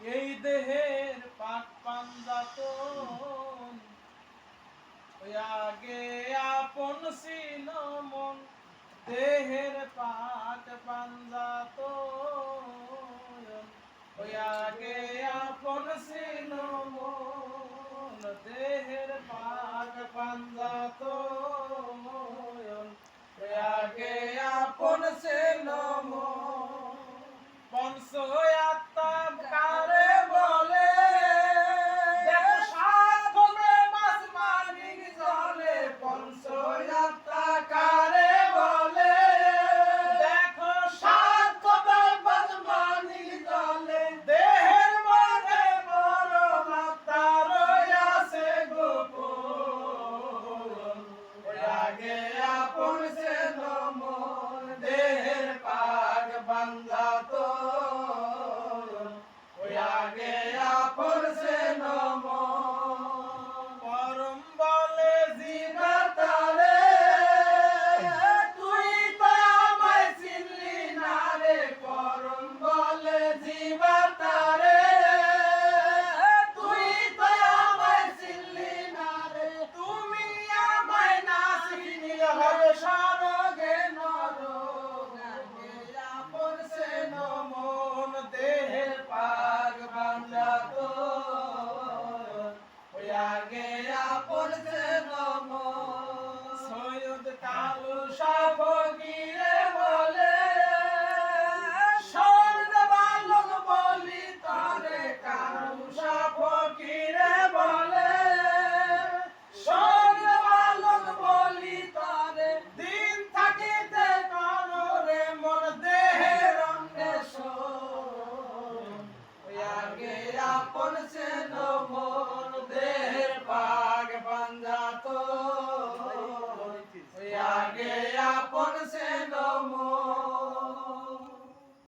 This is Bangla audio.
এই দেহের পাট পাঞ্জাতন আগে আপন ছিল মন। দেহের পাট পাঞ্জাতন Oh. আপন সে নমন সৈয়দ কালু সাফকিরে বলে স্বর্গ বালক বলি তারে কালু সাফকিরে বলে স্বর্গ বালক বলি তারে দিন থাকিতে কানরে মন দেহের অন্বেষণ ওই আগে আপন সে মন ওই আগে আপন সে